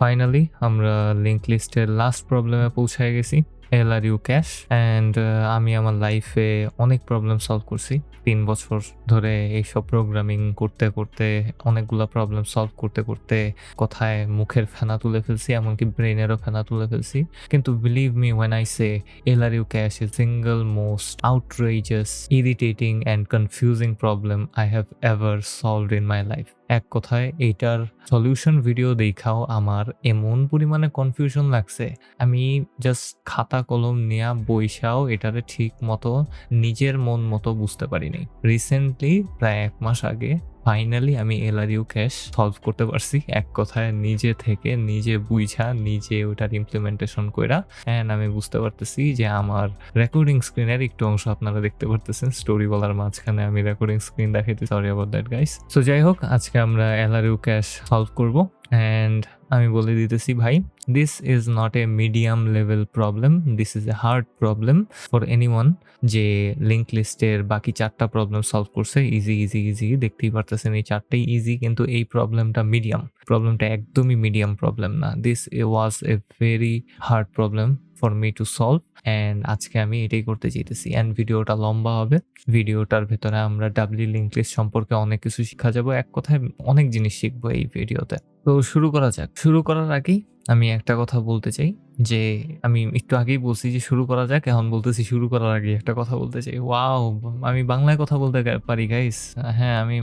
Finally আমরা link লিস্টের last প্রবলেমে পৌঁছায় গেছি L R U cache and আমি আমার লাইফে অনেক প্রবলেম সলভ করছি। তিন বছর ধরে এইসব প্রোগ্রামিং করতে করতে, অনেকগুলো প্রবলেম সলভ করতে করতে কোথায় মুখের ফেনা তুলে ফেলছি, এমনকি ব্রেনেরও ফেনা তুলে ফেলছি। কিন্তু believe me when I say L R U cache is single most outrageous irritating and confusing problem I have ever solved in my life এক কথায় এইটার সলিউশন ভিডিও দেখাও আমার এমন পরিমাণে কনফিউশন লাগছে। আমি জাস্ট খাতা কলম নিয়ে বইসাও এটারে ঠিক মতো নিজের মন মতো বুঝতে পারিনি। রিসেন্টলি প্রায় এক মাস আগে ফাইনালি আমি এলআরইউ ক্যাশ সলভ করতে পারছি। এক কথায় নিজে থেকে নিজে বুঝা নিজে ওটার ইমপ্লিমেন্টেশন কইরা। অ্যান্ড আমি বুঝতে পারতেছি যে আমার রেকর্ডিং স্ক্রিনের একটু অংশ আপনারা দেখতে পারতেছেন। স্টোরি বলার মাঝখানে আমি রেকর্ডিং স্ক্রিন দেখাইতে sorry about that guys so যাই হোক, আজকে আমরা এলআরইউ ক্যাশ সলভ করব। অ্যান্ড আমি বলে দিতেছি, ভাই this is not a medium level problem this is a hard problem for any যে লিঙ্ক লিস্টের বাকি চারটা প্রবলেম সলভ করছে ইজি ইজি ইজি দেখতেই পারতেছেন এই চারটেই ইজি কিন্তু এই প্রবলেমটা মিডিয়াম প্রবলেমটা একদমই মিডিয়াম প্রবলেম না। This a was a very hard problem for me to solve and আজকে আমি এটাই করতে চাইতেছি। অ্যান্ড ভিডিওটা লম্বা হবে, ভিডিওটার ভেতরে আমরা ডাব্লিউ লিঙ্ক লিস্ট সম্পর্কে অনেক কিছু শিখা যাব, এক কথায় অনেক জিনিস শিখব এই ভিডিওতে। তো শুরু করা যাক। শুরু করার আগেই আমি একটা কথা বলতে চাই, যে আমি একটু আগেই বলছি যে শুরু করা যাক, এখন বলতেছি শুরু করার আগে একটা কথা বলতে চাই। ওয়াও, আমি বাংলায় কথা বলতে পারি গাইস হ্যাঁ আমি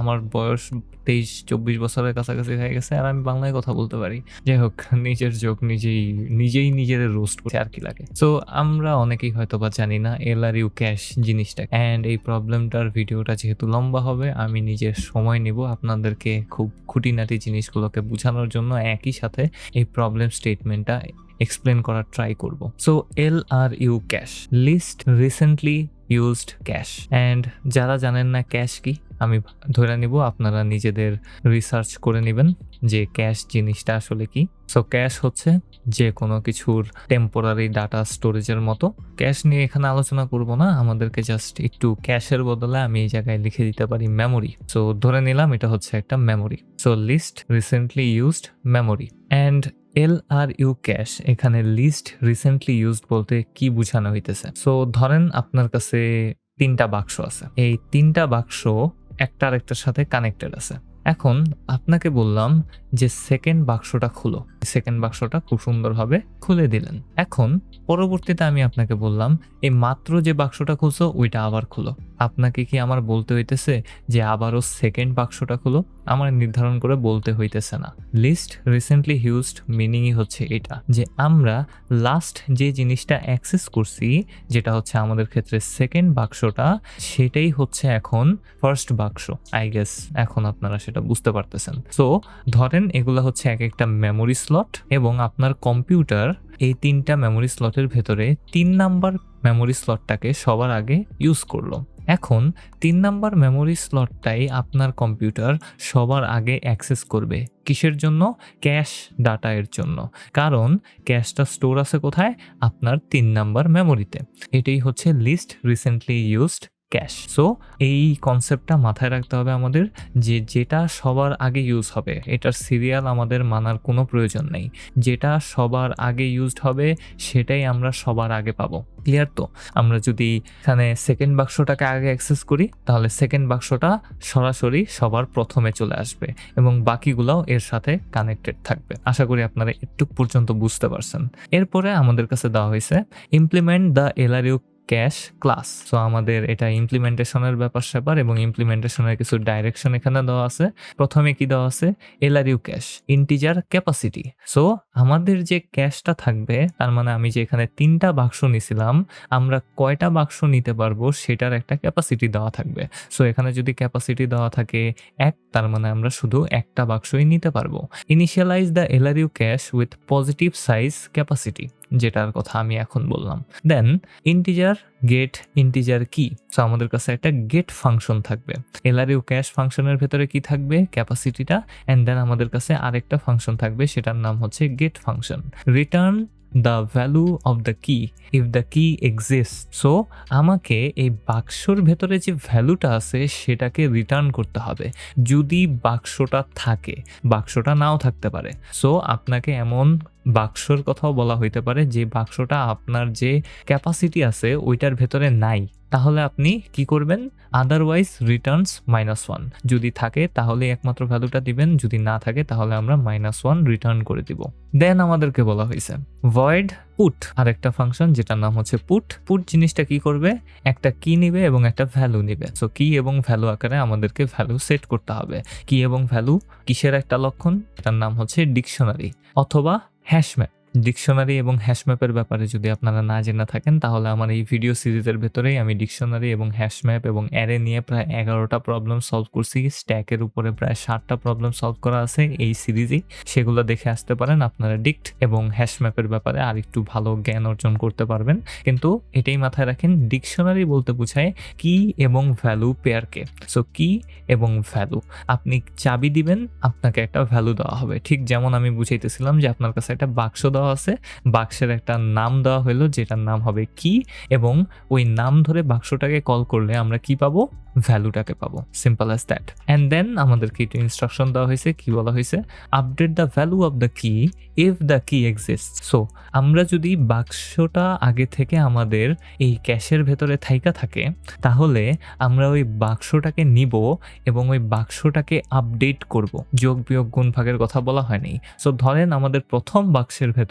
আমার বয়স তেইশ, চব্বিশ বছরের কাছাকাছি হয়ে গেছে, আর আমি বাংলায় কথা বলতে পারি। যাই হোক, নিজের যোগ নিজেই নিজেই নিজের রোস্ট করতে আর কি লাগে। সো আমরা অনেকেই হয়তো বা জানি না এল আর ইউ ক্যাশ জিনিসটা। অ্যান্ড এই প্রবলেমটার ভিডিওটা যেহেতু লম্বা হবে, আমি নিজের সময় নিব। আপনাদেরকে খুব খুঁটিনাটি জিনিসগুলোকে বোঝানোর জন্য একই সাথে এই প্রবলেম স্টেটমেন্টটা এক্সপ্লেন করার ট্রাই করব। So L R U cache least recently used cache and যারা জানেন না ক্যাশ কি, আমি ধরে নিব আপনারা নিজেদের রিসার্চ করে নেবেন যে ক্যাশ জিনিসটা আসলে কি। সো ক্যাশ হচ্ছে যে কোনো কিছুর টেম্পোরারি ডাটা স্টোরেজের মতো। ক্যাশ নিয়ে এখানে আলোচনা করব না, আমাদেরকে জাস্ট একটু ক্যাশের বদলে আমি এই জায়গায় লিখে দিতে পারি মেমোরি সো ধরে নিলাম এটা হচ্ছে একটা memory so least recently used memory and L R U cache এখানে লিস্ট রিসেন্টলি ইউজড বলতে কি বোঝানো হইতেছে? সো ধরেন আপনার কাছে তিনটা বাক্স আছে। এই তিনটা বাক্স একটা আরেকটার সাথে কানেক্টেড আছে। এখন আপনাকে বললাম যে সেকেন্ড বাক্সটা খুলো। সেকেন্ড বাক্সটা খুব সুন্দরভাবে খুলে দিলেন। এখন পরবর্তীতে আমি আপনাকে বললাম, এই মাত্র যে বাক্সটা খুলছো, ওইটা আবার খুলো। আপনাকে কি আমার বলতে হইতেছে যে আবারও সেকেন্ড বাক্সটা খুলো? আমার নির্ধারণ করে বলতে হইতেছে না। লিস্ট রিসেন্টলি হিউজড মিনিংই হচ্ছে এটা, যে আমরা লাস্ট যে জিনিসটা অ্যাক্সেস করছি, যেটা হচ্ছে আমাদের ক্ষেত্রে সেকেন্ড বাক্সটা, সেটাই হচ্ছে এখন ফার্স্ট বাক্স। আই গেস এখন আপনারা সেটা বুঝতে পারতেছেন। সো ধরেন এগুলো হচ্ছে এক একটা মেমোরি স্লট এবং আপনার কম্পিউটার এই তিনটা মেমোরি স্লটের ভেতরে তিন নাম্বার মেমোরি স্লটটাকে সবার আগে ইউজ করল। এখন তিন নাম্বার মেমোরি স্লটটাই আপনার কম্পিউটার সবার আগে অ্যাক্সেস করবে। কিসের জন্য? ক্যাশ ডাটা এর জন্য। কারণ ক্যাশটা স্টোর আছে কোথায়? আপনার তিন নাম্বার মেমোরিতে এটাই হচ্ছে least recently used cache. So এই কনসেপ্টটা মাথায় রাখতে হবে আমাদের যে, যেটা সবার আগে ইউজ হবে, এটার সিরিয়াল আমাদের মানার কোনো প্রয়োজন নেই। যেটা সবার আগে ইউজড হবে, সেটাই আমরা সবার আগে পাবো। ক্লিয়ার তো? আমরা যদি এখানে সেকেন্ড বাক্সটাকে আগে অ্যাক্সেস করি, তাহলে সেকেন্ড বাক্সটা সরাসরি সবার প্রথমে চলে আসবে এবং বাকিগুলোও এর সাথে কানেক্টেড থাকবে। আশা করি আপনারা একটু পর্যন্ত বুঝতে পারছেন। এরপরে আমাদের কাছে দেওয়া হয়েছে implement the LRU cache class. So আমাদের এটা ইমপ্লিমেন্টেশনের ব্যাপার স্যাপার এবং ইমপ্লিমেন্টেশনের কিছু ডাইরেকশন এখানে দেওয়া আছে। প্রথমে কি দেওয়া আছে? LRU cache integer capacity so আমাদের যে ক্যাশটা থাকবে, তার মানে আমি যে এখানে তিনটা বাক্স নিছিলাম আমরা কয়টা বাক্স নিতে পারব সেটার একটা ক্যাপাসিটি দেওয়া থাকবে। সো এখানে যদি ক্যাপাসিটি দেওয়া থাকে এক, তার মানে আমরা শুধু একটা বাক্সই নিতে পারব। Initialise the LRU cache with positive size capacity যেটার কথা আমি এখন বললাম। দেন ইন্টিজার গেট ইন্টিজার কি? সো আমাদের কাছে একটা গেট ফাংশন থাকবে। এলআরইউ ক্যাশ ফাংশনের ভেতরে কি থাকবে? ক্যাপাসিটিটা অ্যান্ড দেন আমাদের কাছে আরেকটা ফাংশন থাকবে, সেটার নাম হচ্ছে get function return the value of the key if the key exist so আমাকে এই বাক্সর ভেতরে যে ভ্যালুটা আছে, সেটাকে রিটার্ন করতে হবে। যদি বাক্সটা থাকে, বাক্সটা নাও থাকতে পারে। সো আপনাকে এমন বাক্সর কথাও বলা হইতে পারে, যে বাক্সটা আপনার যে ক্যাপাসিটি আছে, ওইটার ভেতরে নাই। তাহলে আপনি কি করবেন? আদারওয়াইজ রিটার্নস মাইনাস ওয়ান যদি থাকে, তাহলে একমাত্র ভ্যালুটা দিবেন। যদি না থাকে, তাহলে আমরা মাইনাস ওয়ান রিটার্ন করে দিব। দেন আমাদেরকে বলা হয়েছে ভয়েড পুট আরেকটা ফাংশন যেটার নাম হচ্ছে পুট পুট জিনিসটা কি করবে? একটা কি নিবে এবং একটা ভ্যালু নিবে। সো কি এবং ভ্যালু আকারে আমাদেরকে ভ্যালু সেট করতে হবে। কি এবং ভ্যালু কিসের একটা লক্ষণ? এটার নাম হচ্ছে ডিকশনারি অথবা হ্যাশম্যাপ ডিকশনারি এবং হ্যাশম্যাপের ব্যাপারে যদি আপনারা না জেনে থাকেন, তাহলে আমার এই ভিডিও সিরিজের ভেতরেই আমি ডিকশনারি এবং হ্যাশম্যাপ এবং অ্যারে নিয়ে প্রায় এগারোটা প্রবলেম সলভ করছি। স্ট্যাকের উপরে প্রায় ষাটটা প্রবলেম সলভ করা আছে এই সিরিজেই। সেগুলো দেখে আসতে পারেন, আপনারা ডিক্ট এবং হ্যাশম্যাপের ব্যাপারে আর একটু ভালো জ্ঞান অর্জন করতে পারবেন। কিন্তু এটাই মাথায় রাখেন, ডিকশনারি বলতে বোঝায় কি এবং ভ্যালু পেয়ারকে সো কি এবং ভ্যালু আপনি চাবি দিবেন, আপনাকে একটা ভ্যালু দেওয়া হবে। ঠিক যেমন আমি বুঝাইতেছিলাম যে আপনার কাছে একটা বাক্স দেওয়া আছে। বাক্সের একটা নাম দেওয়া হলো যেটার নাম হবে কি এবং ওই নাম ধরে বাক্সটাকে কল করলে আমরা কি পাবো? ভ্যালুটাকে পাবো। Simple as that and then আমাদেরকে একটু ইনস্ট্রাকশন দেওয়া হয়েছে। কি বলা হয়েছে? Update the value of the key if the key exist so আমরা যদি বাক্সটা আগে থেকে আমাদের এই ক্যাশের ভেতরে থাইকা থাকে, তাহলে আমরা ওই বাক্সটাকে নিব এবং ওই বাক্সটাকে আপডেট করব। যোগ বিয়োগ গুণ ভাগের কথা বলা হয়নি। সো ধরেন আমাদের প্রথম বাক্সের ভেতরে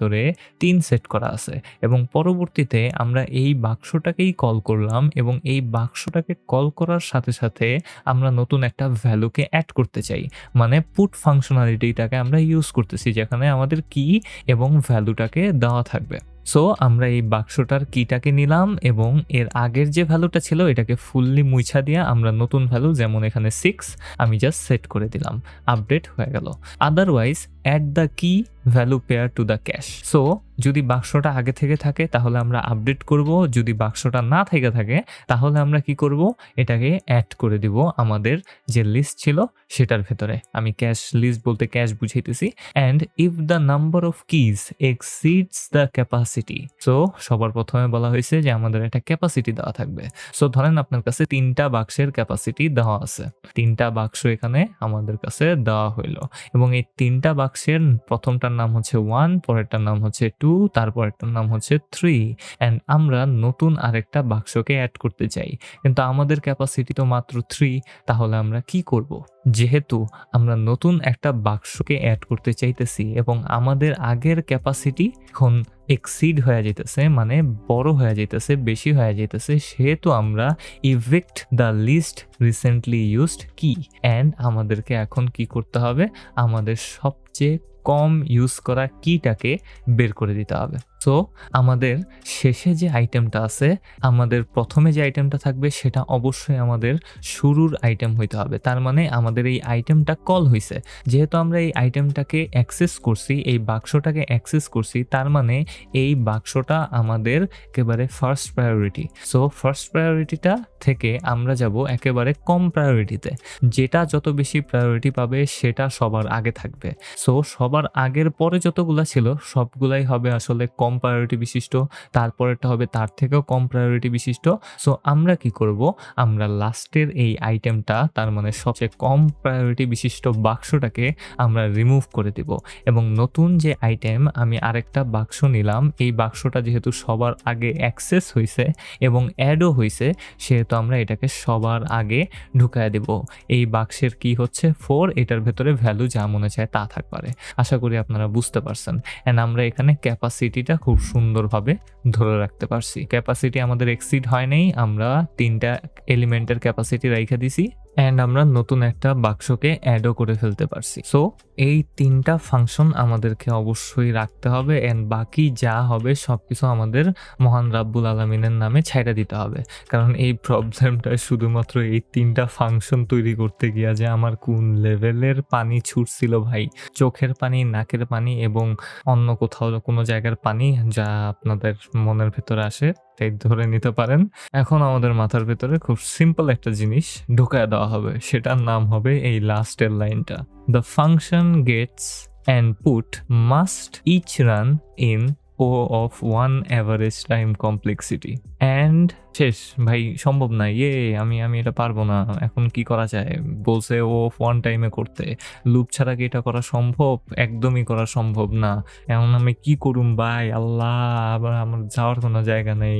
তিন সেট করা আছে এবং পরবর্তীতে আমরা এই বাক্সটাকেই কল করলাম এবং এই বাক্সটাকে কল করার সাথে সাথে আমরা নতুন একটা ভ্যালুকে অ্যাড করতে চাই। মানে পুট ফাংশনালিটিটাকে আমরা ইউজ করতেছি যেখানে আমাদের কি এবং ভ্যালুটাকে দেওয়া থাকবে। সো আমরা এই বাক্সটার কিটাকে নিলাম এবং এর আগের যে ভ্যালুটা ছিল এটাকে ফুললি মুছা দিয়ে আমরা নতুন ভ্যালু যেমন এখানে সিক্স আমি জাস্ট সেট করে দিলাম। আপডেট হয়ে গেল। Otherwise add the key value pair to the cache so যদি বাক্সটা আগে থেকে থাকে, তাহলে আমরা আপডেট করব। যদি বাক্সটা না থেকে থাকে, তাহলে আমরা কি করব? এটাকে অ্যাড করে দিব আমাদের যে লিস্ট ছিল সেটার ভেতরে। আমি ক্যাশ লিস্ট বলতে cache বুঝাইতেছি। And if the number of keys exceeds the capacity so সবার প্রথমে বলা হয়েছে যে আমাদের একটা ক্যাপাসিটি দেওয়া থাকবে। সো ধরেন আপনার কাছে তিনটা বাক্সের ক্যাপাসিটি দেওয়া আছে। তিনটা বাক্স এখানে আমাদের কাছে দেওয়া হইল। এবং এই তিনটা বাক্সের প্রথমটার নাম হচ্ছে ওয়ান পরেরটার নাম হচ্ছে টু তারপরেরটার নাম হচ্ছে থ্রি অ্যান্ড আমরা নতুন আরেকটা বাক্সকে অ্যাড করতে চাই। কিন্তু আমাদের ক্যাপাসিটি তো মাত্র থ্রি তাহলে আমরা কি করব? যেহেতু আমরা নতুন একটা বাক্সকে অ্যাড করতে চাইতেছি এবং আমাদের আগের ক্যাপাসিটি এখন এক্সিড হয়ে যেতেছে মানে বড় হয়ে যেতেছে বেশি হয়ে যেতেছে সেহেতু আমরা evict the least recently used key and আমাদেরকে এখন কি করতে হবে? আমাদের সবচেয়ে কম ইউজ করা কিটাকে বের করে দিতে হবে। সো আমাদের শেষে যে আইটেমটা আছে, আমাদের প্রথমে যে আইটেমটা থাকবে সেটা অবশ্যই আমাদের শুরুর আইটেম হইতে হবে। তার মানে আমাদের এই আইটেমটা কল হয়েছে যেহেতু আমরা এই আইটেমটাকে অ্যাক্সেস করছি, এই বাক্সটাকে অ্যাক্সেস করছি, তার মানে এই বাক্সটা আমাদের একেবারে ফার্স্ট প্রায়োরিটি সো ফার্স্ট প্রায়োরিটিটা থেকে আমরা যাব একেবারে কম প্রায়োরিটিতে যেটা যত বেশি প্রায়োরিটি পাবে, সেটা সবার আগে থাকবে। সো সবার আগের পরে যতগুলা ছিল, সবগুলাই হবে আসলে কম প্রায়োরিটি বিশিষ্ট, তারপরেরটা হবে তার থেকেও কম প্রায়োরিটি বিশিষ্ট। সো আমরা কি করব? আমরা লাস্টের এই আইটেমটা তার মানে সবচেয়ে কম প্রায়োরিটি বিশিষ্ট বাক্সটাকে আমরা রিমুভ করে দিব। এবং নতুন যে আইটেম আমি আরেকটা বাক্স নিলাম। এই বাক্সটা যেহেতু সবার আগে অ্যাক্সেস হয়েছে এবং অ্যাডও হয়েছে সেহেতু আমরা এটাকে সবার আগে ঢুকায় দেব। এই বাক্সের কি হচ্ছে? ফোর এটার ভেতরে ভ্যালু যা মনে চায় তা থাকপারে আশা করি আপনারা বুঝতে পারছেন। অ্যান্ড আমরা এখানে ক্যাপাসিটিটা খুব সুন্দরভাবে ধরে রাখতে পারছি। ক্যাপাসিটি আমাদের এক্সিড হয় নাই, আমরা তিনটা এলিমেন্টের ক্যাপাসিটি রেখে দিছি। অ্যান্ড আমরা নতুন একটা বাক্সকে অ্যাডও করে ফেলতে পারছি। সো এই তিনটা ফাংশন আমাদেরকে অবশ্যই রাখতে হবে অ্যান্ড বাকি যা হবে সব কিছু আমাদের মহান রাব্বুল আলমিনের নামে ছাইড়া দিতে হবে। কারণ এই প্রবলেমটা শুধুমাত্র এই তিনটা ফাংশন তৈরি করতে গিয়া যে আমার কোন লেভেলের পানি ছুটছিল ভাই? চোখের পানি, নাকের পানি এবং অন্য কোথাও কোনো জায়গার পানি যা আপনাদের মনের ভেতরে আসে। তাই ধরে নিতে পারেন। এখন আমাদের মাথার ভেতরে খুব সিম্পল একটা জিনিস ঢুকায় দেওয়া হবে। সেটার নাম হবে এই লাস্টের লাইনটা the function gets and put must each run in O of one average time complexity and শেষ, ভাই, সম্ভব না ইয়ে আমি আমি এটা পারব না, এখন কি করা যায়? বলছে ও অফ ওয়ান টাইমে করতে। লুপ ছাড়া কি এটা করা সম্ভব? একদমই করা সম্ভব না। এখন আমি কি করুম, ভাই? আল্লাহ, আবার আমার যাওয়ার কোনো জায়গা নেই।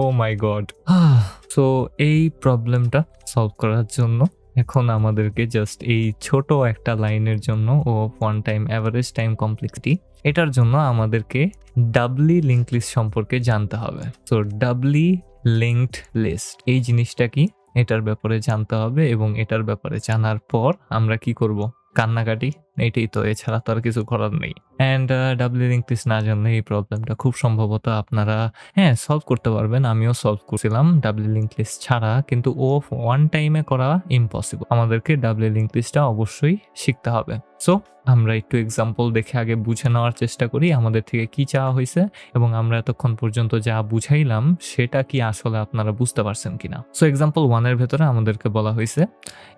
ও মাই গড সো এই প্রবলেমটা সলভ করার জন্য এখন আমাদেরকে জাস্ট এই ছোট একটা লাইনের জন্য O one time average time complexity এটার জন্য আমাদেরকে ডাবলি লিঙ্ক লিস্ট সম্পর্কে জানতে হবে। তো ডাবলি লিঙ্কড লিস্ট এই জিনিসটা কি? এটার ব্যাপারে জানতে হবে এবং এটার ব্যাপারে জানার পর আমরা কি করব? কান্নাকাটি, এটাই তো, এছাড়া তো আর কিছু করার নেই। অ্যান্ড ডাবলি লিস্ট না জানলে এই প্রবলেমটা খুব সম্ভবত আপনারা হ্যাঁ সলভ করতে পারবেন। আমিও সলভ করছিলাম ডাবলি লিস্ট ছাড়া, কিন্তু ও ওয়ান টাইমে করা ইম্পসিবল আমাদেরকে ডাবলি লিস্টটা অবশ্যই শিখতে হবে। সো আমরা একটু এক্সাম্পল দেখে আগে বুঝে নেওয়ার চেষ্টা করি আমাদের থেকে কি চাওয়া হয়েছে এবং আমরা এতক্ষণ পর্যন্ত যা বুঝাইলাম, সেটা কি আসলে আপনারা বুঝতে পারছেন কিনা। সো এক্সাম্পল ওয়ানের ভেতরে আমাদেরকে বলা হয়েছে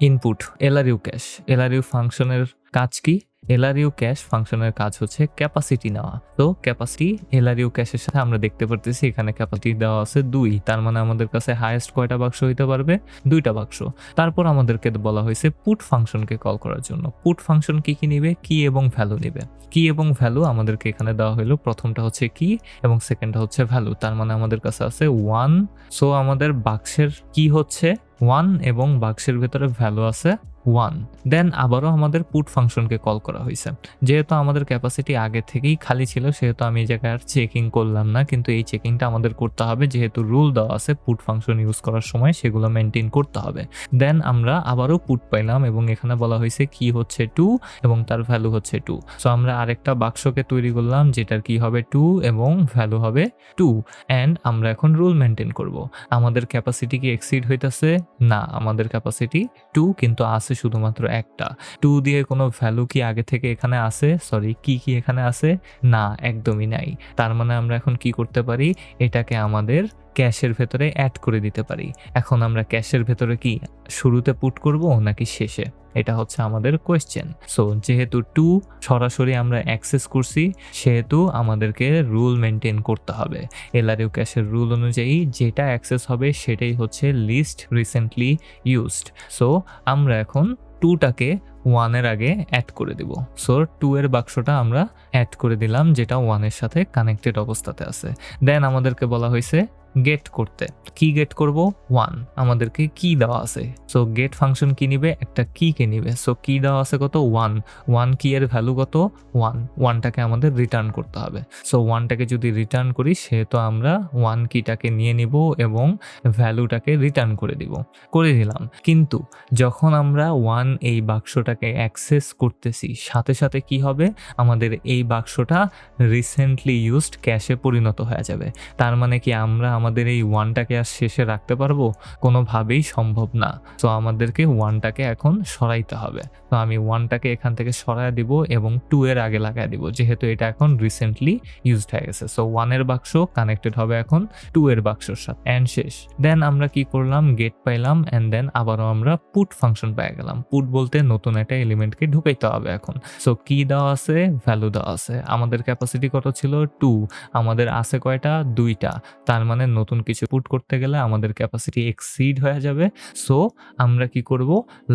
ইনপুট এলআরইউ ক্যাশ এলআরইউ ফাংশনের কাজ কি? এলআরইউ ক্যাশ ফাংশনের কাজ হচ্ছে ক্যাপাসিটি নেওয়া। তো ক্যাপাসিটি এলআরইউ ক্যাশের সাথে আমরা দেখতে পারতেছি এখানে ক্যাপাসিটি দেওয়া আছে দুই। তার মানে আমাদের কাছে হায়েস্ট কয়টা বাক্স হইতে পারবে? দুইটা বাক্স। তারপর আমাদেরকে বলা হয়েছে পুট ফাংশনকে কল করার জন্য। পুট ফাংশন কি কি নিবে? কি এবং ভ্যালু নিবে? কি এবং ভ্যালু আমাদেরকে এখানে দেওয়া হলো প্রথমটা হচ্ছে কি এবং সেকেন্ডটা হচ্ছে ভ্যালু তার মানে আমাদের কাছে আছে ওয়ান সো আমাদের বাক্সের কি হচ্ছে? ওয়ান এবং বাক্সের ভেতরে ভ্যালু আছে ওয়ান দেন আবারও আমাদের পুট ফাংশনকে কল করা হয়েছে। যেহেতু আমাদের ক্যাপাসিটি আগে থেকেই খালি ছিল, সেহেতু আমি এই জায়গায় আর চেকিং করলাম না, কিন্তু এই চেকিংটা আমাদের করতে হবে। যেহেতু রুল দেওয়া আছে পুট ফাংশন ইউজ করার সময় সেগুলো মেনটেন করতে হবে। দেন আমরা আবারও পুট পাইলাম এবং এখানে বলা হয়েছে কি হচ্ছে টু এবং তার ভ্যালু হচ্ছে টু সো আমরা আরেকটা বাক্সকে তৈরি করলাম, যেটার কি হবে টু এবং ভ্যালু হবে টু অ্যান্ড আমরা এখন রুল মেনটেন করব। আমাদের ক্যাপাসিটি কি এক্সিড হইতেছে? না, আমাদের ক্যাপাসিটি টু কিন্তু আছে শুধুমাত্র একটা। টু দিয়ে কোনো ভ্যালু কি আগে থেকে এখানে আছে? সরি কি কি এখানে আছে? না, একদমই নাই। তার মানে আমরা এখন কি করতে পারি? এটাকে আমাদের ক্যাশের ভেতরে অ্যাড করে দিতে পারি। এখন আমরা ক্যাশের ভেতরে কি, শুরুতে পুট করব নাকি শেষে? এটা হচ্ছে আমাদের কোয়েশ্চেন সো যেহেতু টু সরাসরি আমরা অ্যাক্সেস করছি, সেহেতু আমাদেরকে রুল মেনটেন করতে হবে। এলআরইউ ক্যাশের রুল অনুযায়ী যেটা অ্যাক্সেস হবে সেটাই হচ্ছে লিস্ট রিসেন্টলি ইউজড সো আমরা এখন টুটাকে ওয়ানের আগে অ্যাড করে দিব। সো টু এর বাক্সটা আমরা অ্যাড করে দিলাম, যেটা ওয়ানের সাথে কানেক্টেড অবস্থাতে আছে। দেন আমাদেরকে বলা হয়েছে গেট করতে। কি গেট করব? ওয়ান আমাদেরকে কি দেওয়া আছে? সো গেট ফাংশন কি নিবে? একটা কি কে নিবে। সো কি দেওয়া আছে কত? ওয়ান ওয়ান কি এর ভ্যালু কত? ওয়ান ওয়ানটাকে আমাদের রিটার্ন করতে হবে। সো ওয়ানটাকে যদি রিটার্ন করি, সেহেতু আমরা ওয়ান কিটাকে নিয়ে নিব এবং ভ্যালুটাকে রিটার্ন করে দিব। করে দিলাম কিন্তু যখন আমরা ওয়ান এই বাক্সটাকে অ্যাক্সেস করতেছি, সাথে সাথে কি হবে? আমাদের এই বাক্সটা রিসেন্টলি ইউজড ক্যাশে পরিণত হয়ে যাবে। তার মানে কি আমরা আমাদের এই ওয়ানটাকে আর শেষে রাখতে পারব? কোনোভাবেই সম্ভব না। তো আমাদেরকে ওয়ানটাকে এখন সরাইতে হবে। তো আমি ওয়ানটাকে এখান থেকে সরাই দিব এবং টু এর আগে লাগাই দিব, যেহেতু এটা এখন রিসেন্টলি ইউজড হয়ে গেছে। সো ওয়ানের বাক্স কানেক্টেড হবে এখন টু এর বাক্সর সাথে। অ্যান্ড শেষ। দেন আমরা কি করলাম? গেট পাইলাম অ্যান্ড দেন আবারও আমরা পুট ফাংশন পেয়ে গেলাম। পুট বলতে নতুন একটা এলিমেন্টকে ঢুকাইতে হবে এখন। সো কি দেওয়া আছে? ভ্যালু দেওয়া আছে। আমাদের ক্যাপাসিটি কত ছিল? টু আমাদের আছে কয়টা? দুইটা। তার মানে নতুন কিছু পুট করতে গেলে আমাদের ক্যাপাসিটি এক্সিড হয়ে যাবে। সো আমরা কি করব?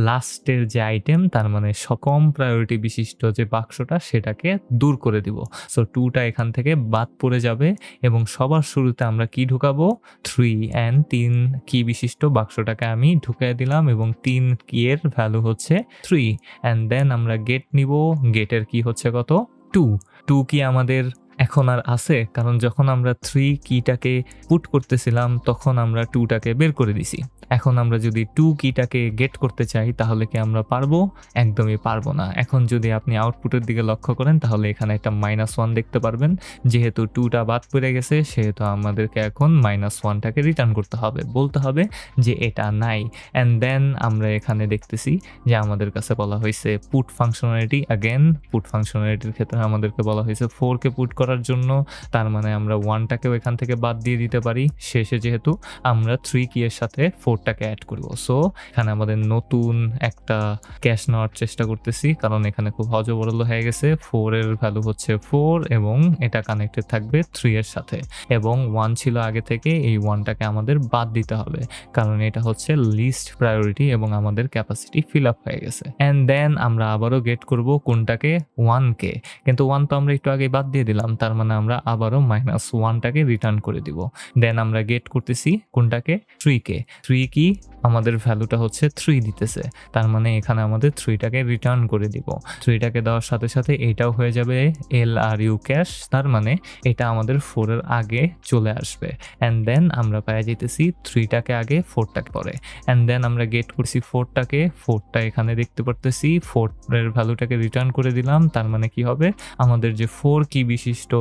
লাস্টের যে আইটেম তার মানে কম প্রায়োরিটি বিশিষ্ট যে বাক্সটা, সেটাকে দূর করে দিব। সো টুটা এখান থেকে বাদ পড়ে যাবে এবং সবার শুরুতে আমরা কি ঢুকাবো? থ্রি অ্যান্ড তিন কি বিশিষ্ট বাক্সটাকে আমি ঢুকিয়ে দিলাম এবং তিন কি এর ভ্যালু হচ্ছে থ্রি অ্যান্ড দেন আমরা গেট নিব। গেটের কি হচ্ছে কত? টু টু কি আমাদের এখন আর আছে, কারণ যখন আমরা থ্রি কিটাকে পুট করতেছিলাম, তখন আমরা টুটাকে বের করে দিছি। এখন আমরা যদি টু কিটাকে গেট করতে চাই, তাহলে কি আমরা পারব? একদমই পারব না। এখন যদি আপনি আউটপুটের দিকে লক্ষ্য করেন, তাহলে এখানে একটা মাইনাস ওয়ান দেখতে পারবেন। যেহেতু টুটা বাদ পড়ে গেছে, সেহেতু আমাদেরকে এখন মাইনাস ওয়ানটাকে রিটার্ন করতে হবে। বলতে হবে যে এটা নাই। অ্যান্ড দেন আমরা এখানে দেখতেছি যে আমাদের কাছে বলা হয়েছে পুট ফাংশনালিটি অ্যাগেন পুট ফাংশনালিটির ক্ষেত্রে আমাদেরকে বলা হয়েছে ফোরকে পুট করা। করার জন্য। তার মানে আমরা ওয়ানটাকেও এখান থেকে বাদ দিয়ে দিতে পারি। শেষে যেহেতু আমরা থ্রি কি এর সাথে ফোরটাকে অ্যাড করব। সো এখানে আমাদের নতুন একটা ক্যাশ নেওয়ার চেষ্টা করতেছি। কারণ এখানে খুব হজবরল হয়ে গেছে। ফোর এর ভ্যালু হচ্ছে ফোর এবং এটা কানেক্টেড থাকবে থ্রি এর সাথে। এবং ওয়ান ছিল আগে থেকে, এই ওয়ানটাকে আমাদের বাদ দিতে হবে। কারণ এটা হচ্ছে লিস্ট প্রায়োরিটি এবং আমাদের ক্যাপাসিটি ফিল আপ হয়ে গেছে। অ্যান্ড দেন আমরা আবারও গেট করব কোনটাকে? ওয়ানকে কিন্তু ওয়ান তো আমরা একটু আগে বাদ দিয়ে দিলাম। তার মানে আমরা আবারও মাইনাস ওয়ানটাকে রিটার্ন করে দিব। দেন আমরা গেট করতেছি কোনটাকে? থ্রি কে। থ্রি কি? আমাদের ভ্যালুটা হচ্ছে থ্রি দিতেছে। তার মানে এখানে আমাদের থ্রিটাকে রিটার্ন করে দিব। থ্রিটাকে দেওয়ার সাথে সাথে এটাও হয়ে যাবে এল আর ইউ ক্যাশ তার মানে এটা আমাদের ফোরের আগে চলে আসবে। অ্যান্ড দেন আমরা পেয়ে যেতেছি থ্রিটাকে আগে ফোরটাকে পরে। অ্যান্ড দেন আমরা গেট করছি ফোরটাকে ফোরটা এখানে দেখতে পারতেছি ফোরের ভ্যালুটাকে রিটার্ন করে দিলাম। তার মানে কি হবে? আমাদের যে ফোর কি বিশিষ্ট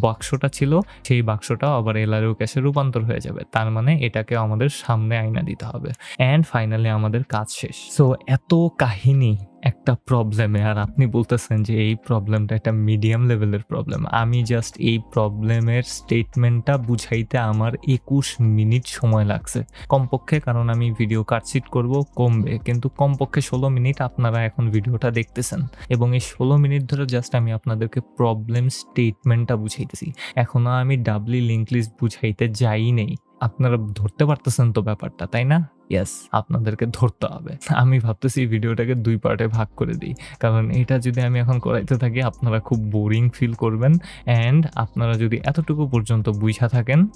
বাক্সটা ছিল, সেই বাক্সটা আবার এলআরইউ ক্যাশে রূপান্তর হয়ে যাবে। তার মানে এটাকে আমাদের সামনে আইনা দিতে হবে। অ্যান্ড ফাইনালি আমাদের কাজ শেষ। সো এত কাহিনী, একটা প্রবলেমে আর আপনি বলতেছেন যে এই প্রবলেমটা একটা মিডিয়াম লেভেলের প্রবলেম আমি জাস্ট এই প্রবলেমের স্টেটমেন্টটা বুঝাইতে আমার একুশ মিনিট সময় লাগছে। কমপক্ষে, কারণ আমি ভিডিও কাটছিট করব, কমবে। কিন্তু কমপক্ষে ষোলো মিনিট আপনারা এখন ভিডিওটা দেখতেছেন। এবং এই ষোলো মিনিট ধরে জাস্ট আমি আপনাদেরকে প্রবলেম স্টেটমেন্টটা বুঝাইতেছি। এখনও আমি ডাবলি লিঙ্ক লিস্ট বুঝাইতে যাই নেই। আপনারা ধরতে পারতেছেন তো ব্যাপারটা, তাই না? ইয়েস আপনাদেরকে ধরতে হবে। আমি ভাবতেছি ভিডিওটাকে দুই পার্টে ভাগ করে দিই। কারণ এটা যদি আমি এখন করাইতে থাকি, আপনারা খুব বোরিং ফিল করবেন। অ্যান্ড আপনারা যদি এতটুকু পর্যন্ত বুঝা থাকেন